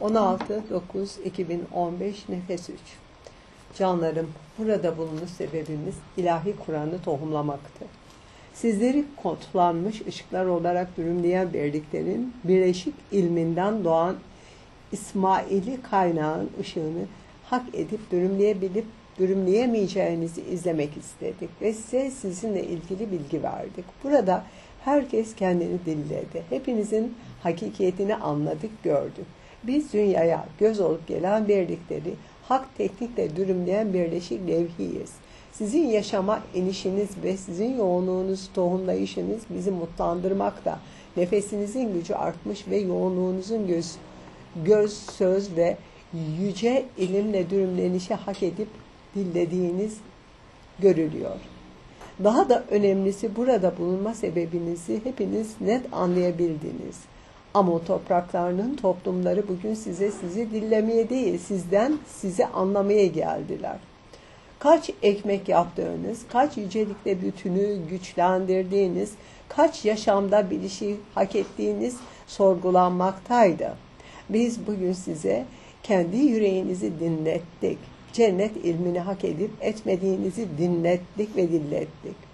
16-9-2015 Nefes 3 Canlarım, burada bulunuş sebebimiz ilahi Kur'an'ı tohumlamaktır. Sizleri kodlanmış ışıklar olarak dürümleyen birliklerin birleşik ilminden doğan İsmaili kaynağın ışığını hak edip dürümleyebilip dürümleyemeyeceğinizi izlemek istedik ve size sizinle ilgili bilgi verdik. Burada herkes kendini dilledi. Hepinizin hakikiyetini anladık, gördük. Biz dünyaya göz olup gelen birlikleri hak teknikle dürümleyen birleşik levhiyiz. Sizin yaşama inişiniz ve sizin yoğunluğunuz, tohumlayışınız bizi mutlandırmakta. Nefesinizin gücü artmış ve yoğunluğunuzun göz, göz, söz ve yüce ilimle dürümlenişi hak edip dillediğiniz görülüyor. Daha da önemlisi burada bulunma sebebinizi hepiniz net anlayabildiniz. Ama o topraklarının toplumları bugün size sizi dillemeye değil, sizden sizi anlamaya geldiler. Kaç ekmek yaptığınız, kaç yücelikle bütünü güçlendirdiğiniz, kaç yaşamda bilişi hak ettiğiniz sorgulanmaktaydı. Biz bugün size kendi yüreğinizi dinlettik. Cennet ilmini hak edip etmediğinizi dinlettik ve dillettik.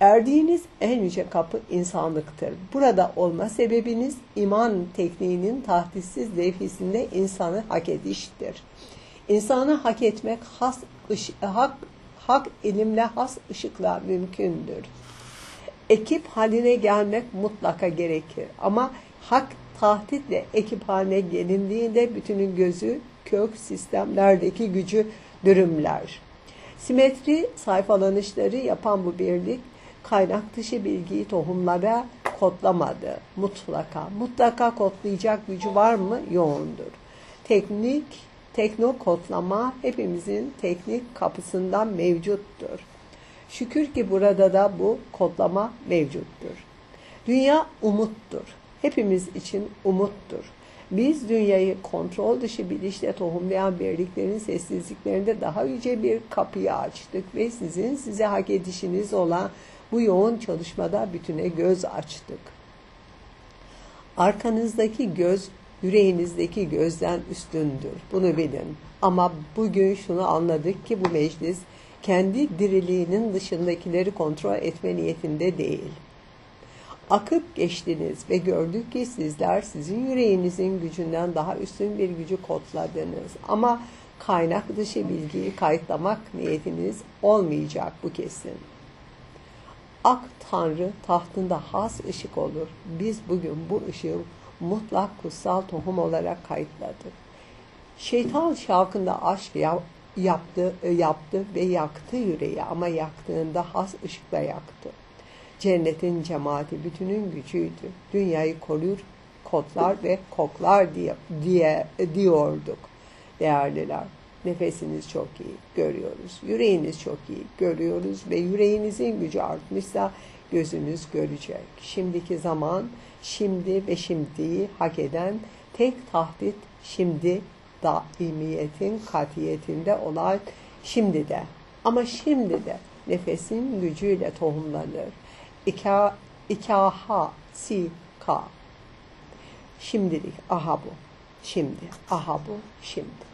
Erdiğiniz en yüce kapı insanlıktır. Burada olma sebebiniz iman tekniğinin tahdissiz levhisinde insanı hak ediştir. İnsanı hak etmek has hak, hak ilimle has ışıkla mümkündür. Ekip haline gelmek mutlaka gerekir. Ama hak tahtitle ekip haline gelindiğinde bütünün gözü kök sistemlerdeki gücü dürümler. Simetri sayfalanışları yapan bu birlik kaynak dışı bilgiyi tohumlara kodlamadı. Mutlaka, mutlaka kodlayacak gücü var mı? Yoğundur. Teknik, tekno kodlama hepimizin teknik kapısından mevcuttur. Şükür ki burada da bu kodlama mevcuttur. Dünya umuttur. Hepimiz için umuttur. Biz dünyayı kontrol dışı bilişle tohumlayan birliklerin sessizliklerinde daha yüce bir kapıyı açtık ve sizin size hak edişiniz olan bu yoğun çalışmada bütüne göz açtık. Arkanızdaki göz yüreğinizdeki gözden üstündür. Bunu bilin. Ama bugün şunu anladık ki bu meclis kendi diriliğinin dışındakileri kontrol etme niyetinde değil. Akıp geçtiniz ve gördük ki sizler sizin yüreğinizin gücünden daha üstün bir gücü kodladınız. Ama kaynak dışı bilgiyi kayıtlamak niyetiniz olmayacak bu kesin. Ak Tanrı tahtında has ışık olur. Biz bugün bu ışığı mutlak kutsal tohum olarak kayıtladık. Şeytan şavkında aşk yaptı, yaptı ve yaktı yüreği ama yaktığında has ışıkla yaktı. Cennetin cemaati bütünün gücüydü. Dünyayı korur, kodlar ve koklar diye, diye diyorduk değerliler. Nefesiniz çok iyi görüyoruz. Yüreğiniz çok iyi görüyoruz ve yüreğinizin gücü artmışsa gözünüz görecek. Şimdiki zaman şimdi ve şimdiyi hak eden tek tahdit şimdi daimiyetin katiyetinde olan şimdi de. Ama şimdi de nefesin gücüyle tohumlanır. İka, ikaha, si, ka. Şimdilik, aha bu. Şimdi, aha bu, şimdi.